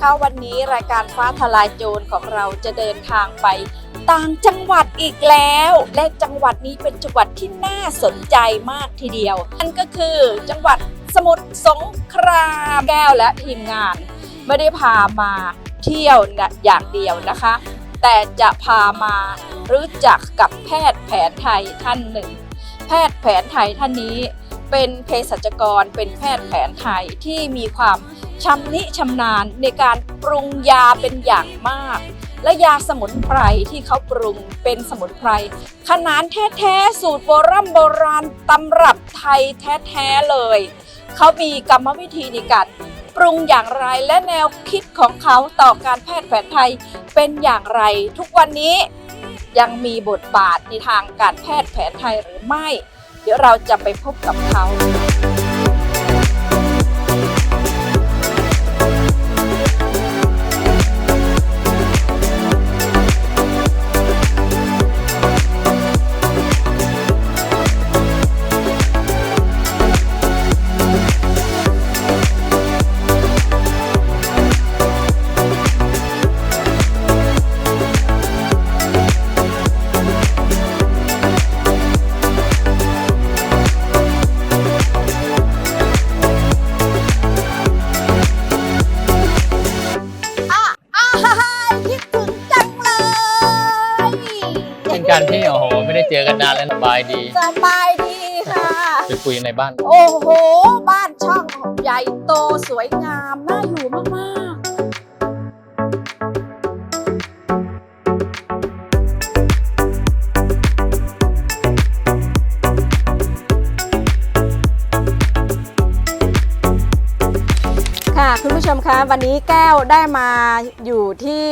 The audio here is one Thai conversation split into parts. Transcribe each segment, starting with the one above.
คะวันนี้รายการฟ้าทลายโจรของเราจะเดินทางไปต่างจังหวัดอีกแล้ว และจังหวัดนี้เป็นจังหวัดที่น่าสนใจมากทีเดียวนั่นก็คือจังหวัดสมุทรสงครามแก้วและทีมงาน ไม่ได้พามาเที่ยวอย่างเดียวนะคะ แต่จะพามารู้จักกับแพทย์แผนไทยท่านหนึ่ง แพทย์แผนไทยท่านนี้เป็นเภสัชกรเป็นแพทย์แผนไทยที่มีความ ชำนิชำนาญในการปรุงยาเป็นอย่างมาก และยาสมุนไพรที่เขาปรุงเป็นสมุนไพรขนานแท้ๆสูตรโบราณโบราณตำรับไทยแท้ๆเลย เขามีกรรมวิธีในการปรุงอย่างไรและแนวคิดของเขาต่อการแพทย์แผนไทยเป็นอย่างไร ทุกวันนี้ยังมีบทบาทในทางการแพทย์แผนไทยหรือไม่ เดี๋ยวเราจะไปพบกับเขา ดี สบายดีค่ะ ไปคุยในบ้าน โอ้โห บ้านช่องใหญ่โตสวยงาม น่าอยู่มากๆ ค่ะคุณผู้ชมคะวันนี้แก้วได้มาอยู่ที่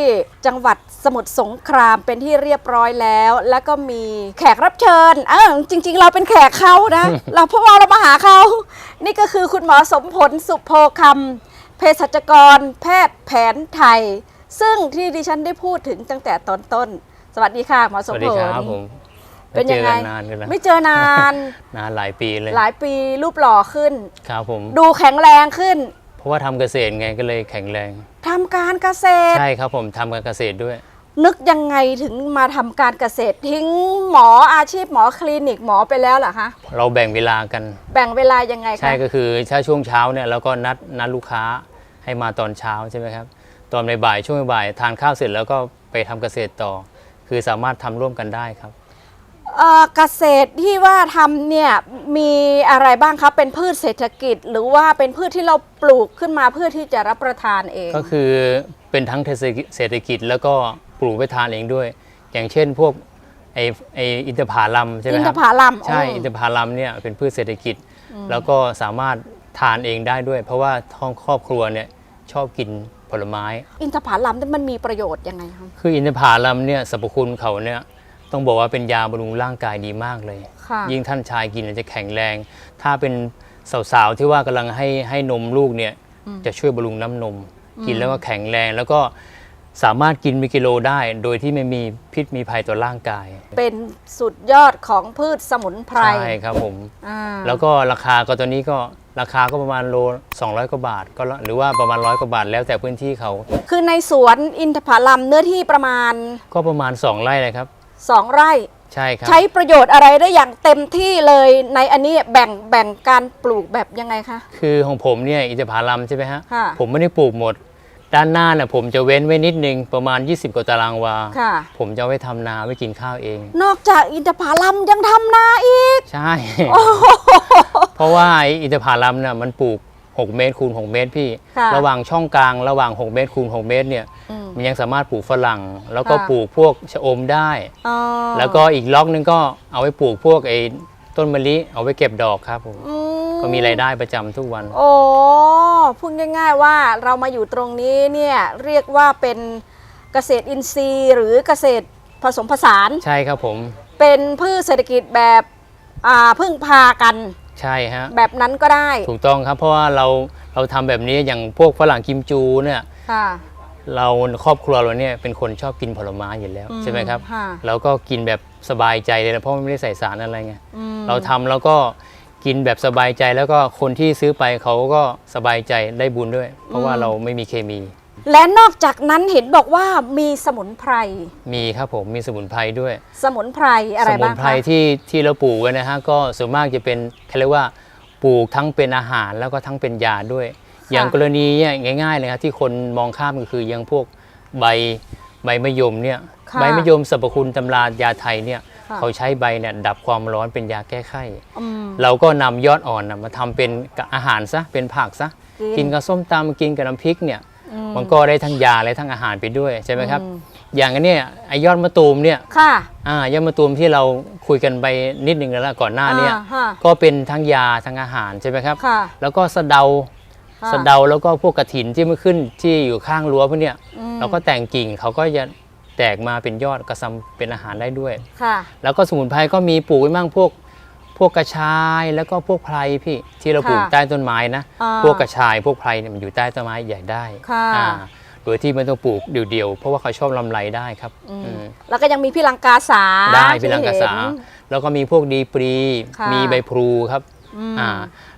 จังหวัดสมุทรสงครามเป็นที่เรียบร้อยแล้ว แล้วก็มีแขกรับเชิญเออจริง ๆ เราเป็นแขกเขานะ เราเพราะว่าเรามาหาเขา นี่ก็คือคุณหมอสมผลสุโพคำเภสัชกร แพทย์แผนไทย ซึ่งที่ดิฉันได้พูดถึงตั้งแต่ตอนต้น สวัสดีค่ะหมอสสมวัสผดีลครับผมเป็นยังไง ม่จอกันนานกันแล้วไม่เจอนาน นานหลายปีเลย หลายปีรูปหล่อขึ้น ครับผม ดูแข็งแรงขึ้นเพ ราะว่าทำเกษตรไงก็เลยแข็งแรง ทำการเกษตร ใช่ครับผมทำการเกษตรด้วย นึกยังไงถึงมาทำการเกษตรทิ้งหมออาชีพหมอคลินิกหมอไปแล้วเหรอคะเราแบ่งเวลากัน แบ่งเวลายังไงคะใช่ก็คือถ้าช่วงเช้าเนี่ยเราก็นัดนัดลูกค้าให้มาตอนเช้าใช่ไหมครับ ตอนบ่ายๆช่วงบ่ายทานข้าวเสร็จแล้วก็ไปทำเกษตรต่อ คือสามารถทำร่วมกันได้ครับ เอ่อเกษตรที่ว่าทำเนี่ยมีอะไรบ้างคะเป็นพืชเศรษฐกิจ หรือว่าเป็นพืชที่เราปลูกขึ้นมาเพื่อที่จะรับประทานเอง ก็คือเป็นทั้งเศรษฐกิจแล้วก็ปลูกไว้ทานเองด้วย อย่างเช่นพวกไอไออินทผลัมใช่ไหมอินคทรับผลัมใช่อืมอินทผลัมเนี่ยเป็นพืชเศรษฐกิจ แล้วก็สามารถทานเองได้ด้วย เพราะว่าท้องครอบครัวเนี่ยชอบกินผลไม้ อินทผลัมนี่มันมีประโยชน์ยังไงคะคืออินทผลัมเนี่ยสรรพคุณเขาเนี่ย ต้องบอกว่าเป็นยาบำรุงร่างกายดีมากเลย ค่ะ ยิ่งท่านชายกินเนี่ยจะแข็งแรง ถ้าเป็นสาวๆที่ว่ากำลังให้ให้นมลูกเนี่ยจะช่วยบำรุงน้ำนม กินแล้วก็แข็งแรง แล้วก็สามารถกินเป็นกิโลได้ โดยที่ไม่มีพิษมีภัยต่อร่างกายเป็นสุดยอดของพืชสมุนไพรใช่ครับผม อ่าแล้วก็ราคาก็ตัวนี้ก็ราคาก็ประมาณโล 200 กว่าบาทก็ละหรือว่าประมาณร้อยกว่าบาทแล้วแต่พื้นที่เขาคือในสวนอินทผลัมเนื้อที่ประมาณก็ประมาณ 2 ไร่เลยครับ 2ไร่ ใช่ครับ ใช้ประโยชน์อะไรได้อย่างเต็มที่เลยในอันนี้แบ่งแบ่งการปลูกแบบยังไงคะ คือของผมเนี่ยอินทผลัมใช่ไหมฮะ ค่ะ ผมไม่ได้ปลูกหมด ด้านหน้าเนี่ยผมจะเว้นไว้นิดนึงประมาณ 20 กว่าตารางวา ค่ะ ผมจะเอาไว้ทำนาไว้กินข้าวเอง นอกจากอินทผลัมยังทำนาอีก ใช่เพราะว่าไอ้อินทผลัมเนี่ยมันปลูก 6 เมตรคูณ 6 เมตรพี่ ค่ะระหว่างช่องกลางระหว่าง 6 เมตรคูณ 6 เมตรเนี่ยอืม มันยังสามารถปลูกฝรั่ง แล้วก็ค่ะ ปลูกพวกชะอมได้ อ๋อแล้วก็อีกล็อกนึงก็เอาไว้ปลูกพวกไอ้ต้นมะลิเอาไว้เก็บดอกครับผมอืก็มีรายได้ประจำทุกวัน โอ้พูดง่ายๆว่าเรามาอยู่ตรงนี้เนี่ยเรียกว่าเป็นเกษตรอินทรีย์ หรือเกษตรผสมผสาน ใช่ครับผม เป็นพืชเศรษฐกิจแบบอ่าพึ่งพากัน ใช่ฮะแบบนั้นก็ได้ถูกต้องครับ เพราะว่าเราเราทำแบบนี้อย่างพวกฝรั่งกิมจูเนี่ยค่ะ เราครอบครัวเราเนี่ยเป็นคนชอบกินผลไม้อยู่แล้ว อืมใช่ไหมครับ ค่ะแล้วก็กินแบบสบายใจเลยนะเพราะมันไม่ได้ใส่สารอะไรไงอืมเราทำแล้วก็กินแบบสบายใจแล้วก็คนที่ซื้อไปเขาก็สบายใจได้บุญด้วย เพราะว่าเราไม่มีเคมี และนอกจากนั้นเห็นบอกว่ามีสมุนไพร มีครับผมมีสมุนไพรด้วย สมุนไพรอะไรสมุบ้านงไพรคะที่ที่เราปลูกกันนะฮะก็ส่วนมากจะเป็นเขาเรียกว่าปลูกทั้งเป็นอาหารแล้วก็ทั้งเป็นยาด้วยอย่างกรณีเนี่ยง่ายๆเลยครับที่คนมองข้ามก็คืออย่างพวกใบใบมะยมเนี่ยค่ะใบมะยมสรรพคุณตำรายาไทยเนี่ยค่ะ เขาใช้ใบเนี่ยดับความร้อนเป็นยาแก้ไข้อืม เราก็นำยอดอ่อนนะมาทำเป็นอาหารซะเป็นผักซะกิกินนกับส้มตำกินกับน้ำพริกเนี่ยอื มมันก็ได้ทั้งยาและทั้งอาหารไปด้วยใช่ไหมครับอืมอย่างอันเนี้ยไอยอดมะตูมเนี่ยค่ะ อ่ายอดมะตูมที่เราคุยกันไปนิดนึงแล้วล่ะก่อนหน้าเนี้อ่าฮะก็เป็นทั้งยาทั้งอาหารใช่ไหมครับ ค่ะแล้วก็สะเดาค่ะสะเดาแล้วก็พวกกระถินที่มันขึ้นที่อยู่ข้างรั้วพวกเนี้ยอืม เราก็แต่งกิ่งเขาก็จะแตกมาเป็นยอดกระซำเป็นอาหารได้ด้วย ค่ะ แล้วก็สมุนไพรก็มีปลูกไว้มั่งพวก พวกกระชายแล้วก็พวกไพรพี่ที่เราปลูกค่ะใต้ต้นไม้นะ อ่าพวกกระชายพวกไพรเนี่ยมันอยู่ใต้ต้นไม้ใหญ่ได้ค่ะ อ่าโดยที่ไม่ต้องปลูกเดี่ยวๆเพราะว่าเขาชอบลำไรได้ครับอืมอืมแล้วก็ยังมีพี่ลังกาสาได้พิลังกาสาที่เห็น แล้วก็มีพวกดีปรี ค่ะมีใบพลูครับอืม อ่า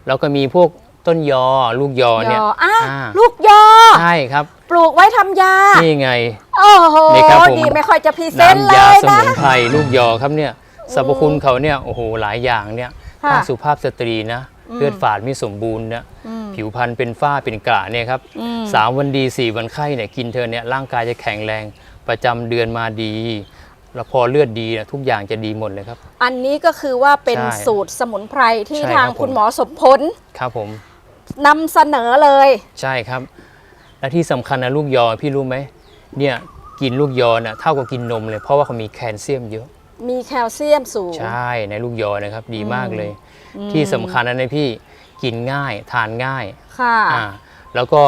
แล้วก็มีพวกต้นยอลูกยอยเนี่ยออะอ่าลูกยอ ใช่ครับ ปลูกไว้ทำยานี่ไง โอ้โหนี่ครับผมดีไม่ค่อยจะพรีเซนต์เลน้ำยายสนะ มุนไพรลูกยอครับเนี่ย สรรพคุณเขาเนี่ยโอ้โหหลายอย่างเนี่ยค่ะถ้าสุภาพสตรีนะอืม เลือดฝาดไม่สมบูรณ์เนี่ยอืม ผิวพรรณเป็นฝ้าเป็นกระเนี่ยครับอืม สามวันดีสี่วันไข้เนี่ยกินเธอเนี่ยร่างกายจะแข็งแรง ประจำเดือนมาดี แล้วพอเลือดดีเนี่ยทุกอย่างจะดีหมดเลยครับ อันนี้ก็คือว่าเป็นใช่สูตรสมุนไพรที่ใช่ทางครับผม คุณหมอสมพลครับผม นำเสนอเลย ใช่ครับ และที่สำคัญนะลูกยอพี่รู้ไหมเนี่ยกินลูกยอน่ะเท่ากับกินนมเลยเพราะว่าเขามีแคลเซียมเยอะ มีแคลเซียมสูง ใช่ในลูกยอนะครับ ดีมากเลย อืม ที่สำคัญนะนะพี่กินง่ายทานง่ายค่ะ อ่าแล้วก็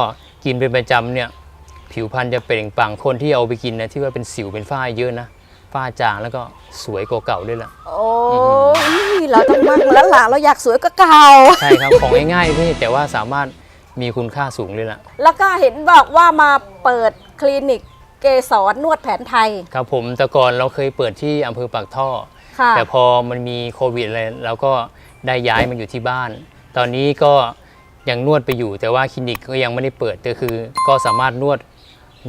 กินเป็นประจำเนี่ยผิวพรรณจะเปล่งปลั่งคนที่เอาไปกินนะที่ว่าเป็นสิวเป็นฝ้าเยอะนะฝ้าจางแล้วก็สวยกว่าเก่าด้วยล่ะ โอ้ยเราต้องมั่งแล้วล่ะเราอยากสวยก็เก่า ใช่ครับของง่ายๆพี่แต่ว่าสามารถมีคุณค่าสูงเลยล่ะ แล้วก็เห็นบอกว่ามาเปิดคลินิก เกสรนวดแผนไทย ครับผมแต่ก่อนเราเคยเปิดที่อำเภอปากท่อ ค่ะแต่พอมันมีโควิดอะไรเราก็ได้ย้ายมาอยู่ที่บ้าน ตอนนี้ก็ยังนวดไปอยู่ แต่ว่าคลินิกก็ยังไม่ได้เปิดก็คือ ก็สามารถนวด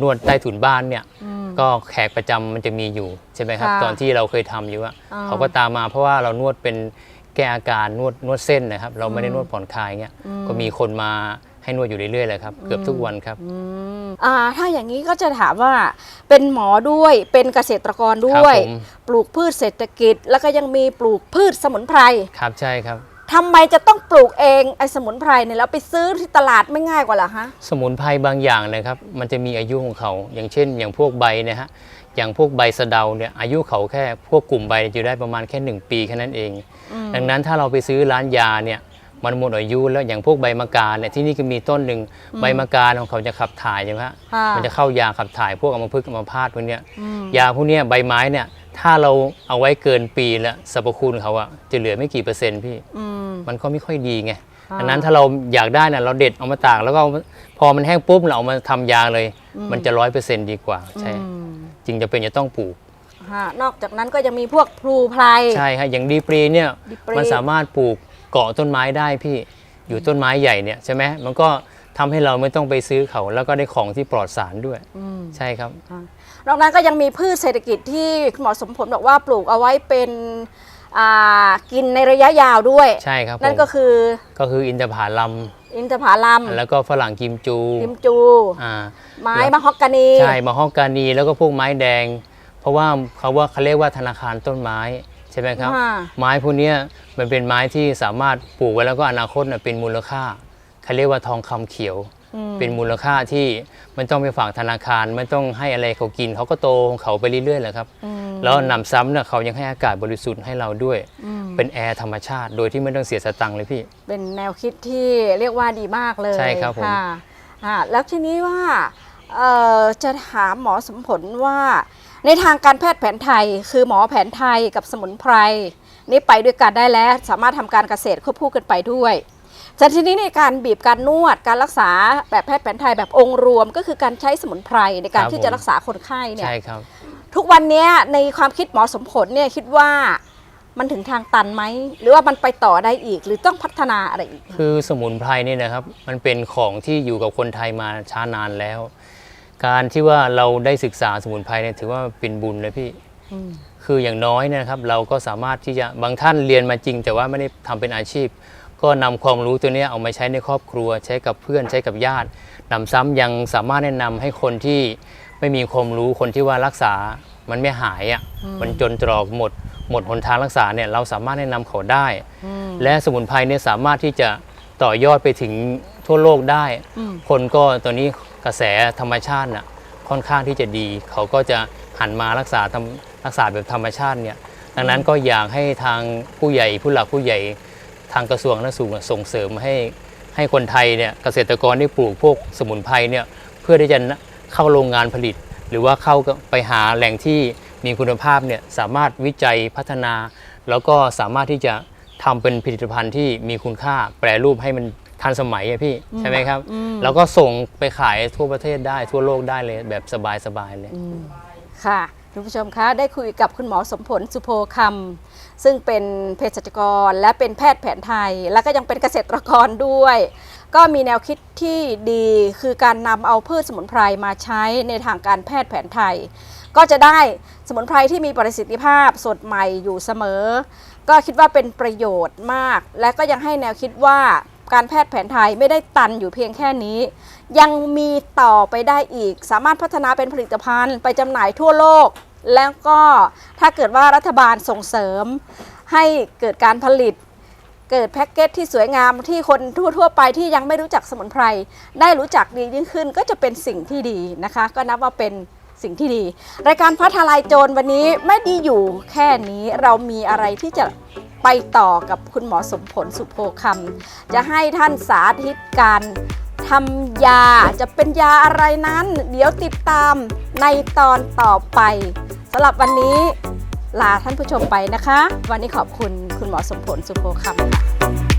นวดใต้ถุนบ้านเนี่ย อืม ก็แขกประจำมันจะมีอยู่ใช่ไหมครับ ค่ะตอนที่เราเคยทำอยู่อะอ่าเขาก็ตามมาเพราะว่าเรานวดเป็นแก้อาการนวดนวดเส้นนะครับ เราไม่ได้นวดผ่อนคลายเงี้ยก็มีคนมา ให้นวดอยู่เรื่อยๆเลยครับเกือบทุกวันครับอืมอ่าถ้าอย่างนี้ก็จะถามว่าเป็นหมอด้วยเป็นเกษตรกรด้วยครับผมปลูกพืชเศรษฐกิจ แล้วก็ยังมีปลูกพืชสมุนไพรครับใช่ครับทำไมจะต้องปลูกเองไอ้สมุนไพรเนี่ยแล้วไปซื้อที่ตลาดไม่ง่ายกว่าเหรอฮะสมุนไพรบางอย่างนะครับ มันจะมีอายุของเขา อย่างเช่น อย่างพวกใบเนะฮะอย่างพวกใบสะเดาเนี่ยอายุเขาแค่พวกกลุ่มใบจะได้ประมาณแค่ 1 ปีแค่นั้นเอง ดังนั้นถ้าเราไปซื้อร้านยาเนี่ย มันหมดอายุแล้วอย่างพวกใบมะกาเนี่ยที่นี่ก็มีต้นหนึ่งใบมะกาของเขาจะขับถ่ายใช่ไหมฮะค่ะมันจะเข้ายาขับถ่ายพวกอัมพฤกษ์อัมพาตพวกเนี้ยอืมยาพวกเนี้ยใบไม้เนี่ยถ้าเราเอาไว้เกินปีแล้วสรรพคุณเขาอะจะเหลือไม่กี่เปอร์เซ็นต์พี่อืมมันก็ไม่ค่อยดีไงอ่าดังนั้นถ้าเราอยากได้นะเราเด็ดเอามาตากแล้วก็เอามาพอมันแห้งปุ๊บเราเอามาทำยาเลย มันจะร้อยเปอร์เซ็นต์ดีกว่าใช่อืมจริงจะเป็นจะต้องปลูกฮะนอกจากนั้นก็ยังมีพวกพลูไพรใช่ครับอย่างดีปรีเนี่ยดีปรีมันสามารถปลูก เกาะต้นไม้ได้พี่อยู่ต้นไม้ใหญ่เนี่ยใช่ไหมมันก็ทำให้เราไม่ต้องไปซื้อเขาแล้วก็ได้ของที่ปลอดสารด้วยอืมใช่ครับนอกนั้นก็ยังมีพืชเศรษฐกิจที่คุณหมอสมผลบอกว่าปลูกเอาไว้เป็นอ่ากินในระยะยาวด้วยใช่ครับผมนั่นก็คือก็คืออินทผลัมอินทผลัมแล้วก็ฝรั่งกิมจูลิมจูอ่าไม้แล้วมะฮอกกานีใช่มาฮอกกานีแล้วก็พวกไม้แดง เพราะว่าเขาว่าเขาเรียกว่าธนาคารต้นไม้ ใช่ไหมครับอ่าไม้พวกเนี้ยมันเป็นไม้ที่สามารถปลูกไว้แล้วก็อนาคตน่ะเป็นมูลค่าเขาเรียกว่าทองคำเขียวอืมเป็นมูลค่าที่ไม่ต้องไปฝากธนาคารไม่ต้องให้อะไรเขากิน เขาก็โตของเขาไปเรื่อยๆแหละครับอืมแล้วหนำซ้ำเนี่ยเขายังให้อากาศบริสุทธิ์ให้เราด้วยอืมเป็นแอร์ธรรมชาติโดยที่ไม่ต้องเสียสตังค์เลยพี่ เป็นแนวคิดที่เรียกว่าดีมากเลยใช่ครับผมะอ่าแล้วทีนี้ว่าเอ่อจะถามหมอสมผลว่า ในทางการแพทย์แผนไทย คือหมอแผนไทยกับสมุนไพรนี่ไปด้วยกันได้แล้วสามารถทำการเกษตรควบคู่กันไปด้วยแต่ทีนี้ในการบีบการนวดการรักษาแบบแพทย์แผนไทยแบบองค์รวม ก็คือการใช้สมุนไพรในการที่จะรักษาคนไข้เนี่ยใช่ครับทุกวันเนี้ยในความคิดหมอสมผลเนี่ยคิดว่ามันถึงทางตันไหม หรือว่ามันไปต่อได้อีก หรือต้องพัฒนาอะไรอีก คือสมุนไพรนี่นะครับ มันเป็นของที่อยู่กับคนไทยมาช้านานแล้ว การที่ว่าเราได้ศึกษาสมุนไพรเนี่ยถือว่าเป็นบุญเลยพี่อืมคืออย่างน้อยเนยนะครับ เราก็สามารถที่จะบางท่านเรียนมาจริง แต่ว่าไม่ได้ทำเป็นอาชีพ ก็นำความรู้ตัวเนี้ยเอามาใช้ในครอบครัว ใช้กับเพื่อนใช้กับญาตินำซ้ำยังสามารถแนะนำให้คนที่ไม่มีความรู้คนที่ว่ารักษามันไม่หายอะมันจนตรอกหมด หมดหนทางรักษาเนี่ยเราสามารถแนะนำเขาได้อืมและสมุนไพรเนี่ยสามารถที่จะต่อยอดไปถึงทั่วโลกได้อืมคนก็ตอนนี้ กระแสธรรมชาติน่ะค่อนข้างที่จะดี เขาก็จะหันมารักษาทำรักษาแบบธรรมชาติเนี่ยดังนั้นก็อยากให้ทางผู้ใหญ่ผู้หลักผู้ใหญ่ทางกระทรวงสาธารณสุขส่งเสริมให้ให้คนไทยเนี่ยเกษตรกรได้ปลูกพวกสมุนไพรเนี่ยเพื่อที่จะเข้าโรงงานผลิต หรือว่าเข้าไปหาแหล่งที่มีคุณภาพเนี่ยสามารถวิจัยพัฒนา แล้วก็สามารถที่จะทำเป็นผลิตภัณฑ์ที่มีคุณค่าแปรรูปให้มัน ทันสมัยอะพี่ใช่ไหมครับอืมแล้วก็ส่งไปขายทั่วประเทศได้ทั่วโลกได้เลยแบบสบายๆเลยค่ะคุณผู้ชมคะได้คุยกับคุณหมอสมผลสุโภคำซึ่งเป็นเภสัชกรและเป็นแพทย์แผนไทย แล้วก็ยังเป็นเกษตรกรด้วย ก็มีแนวคิดที่ดีคือการนำเอาพืชสมุนไพรมาใช้ในทางการแพทย์แผนไทย ก็จะได้สมุนไพรที่มีประสิทธิภาพสดใหม่อยู่เสมอ ก็คิดว่าเป็นประโยชน์มาก และก็ยังให้แนวคิดว่า การแพทย์แผนไทยไม่ได้ตันอยู่เพียงแค่นี้ ยังมีต่อไปได้อีก สามารถพัฒนาเป็นผลิตภัณฑ์ไปจำหน่ายทั่วโลก แล้วก็ถ้าเกิดว่ารัฐบาลส่งเสริม ให้เกิดการผลิต เกิดแพ็กเกจที่สวยงามที่คนทั่วๆไปที่ยังไม่รู้จักสมุนไพรได้รู้จักดียิ่งขึ้นก็จะเป็นสิ่งที่ดีนะคะ ก็นับว่าเป็นสิ่งที่ดี รายการพัทลายโจรวันนี้ไม่ดีอยู่แค่นี้เรามีอะไรที่จะ ไปต่อกับคุณหมอสมผลสุโภคำจะให้ท่านสาธิตการทำยาจะเป็นยาอะไรนั้น เดี๋ยวติดตามในตอนต่อไปสำหรับวันนี้ลาท่านผู้ชมไปนะคะ วันนี้ขอบคุณคุณหมอสมผลสุโภคำค่ะ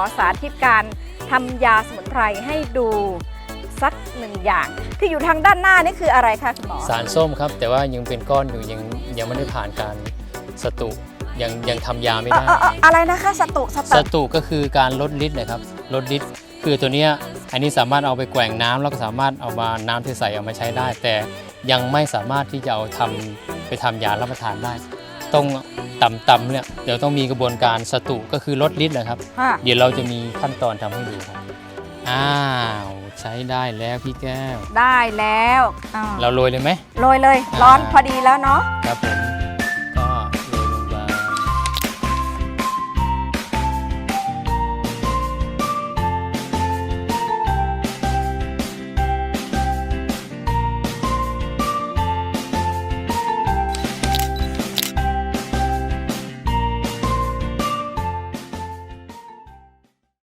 อสาธิตการทำยาสมุนไพรให้ดูสักหนึ่งอย่าง ที่อยู่ทางด้านหน้านี่คืออะไรคะคุณหมอสารส้มครับ แต่ว่ายังเป็นก้อนอยู่ยังยังไม่ได้ผ่านการสตุยังยังทำยาไม่เอ่อได้ เอ่อเอ่ออะไรนะคะสตุสสตุตุก็คือการลดฤทธิ์นะครับลดฤทธิ์คือตัวเนี้ยอันนี้สามารถเอาไปแกว่งน้ำแล้วก็สามารถเอามาน้ำที่ใส่เอามาใช้ได้ แต่ยังไม่สามารถที่จะเอาทำไปทำยารับประทานได้ ต้องต่ำๆเนี่ยเดี๋ยวต้องมีกระบวนการสตุก็คือลดฤทธิ์นะครับ ค่ะเดี๋ยวเราจะมีขั้นตอนทำให้ดูครับอ้าวใช้ได้แล้วพี่แก้ว ได้แล้วอ่าเราโรยเลยไหมโรยเลย ร้อนพอดีแล้วเนาะ ครับผม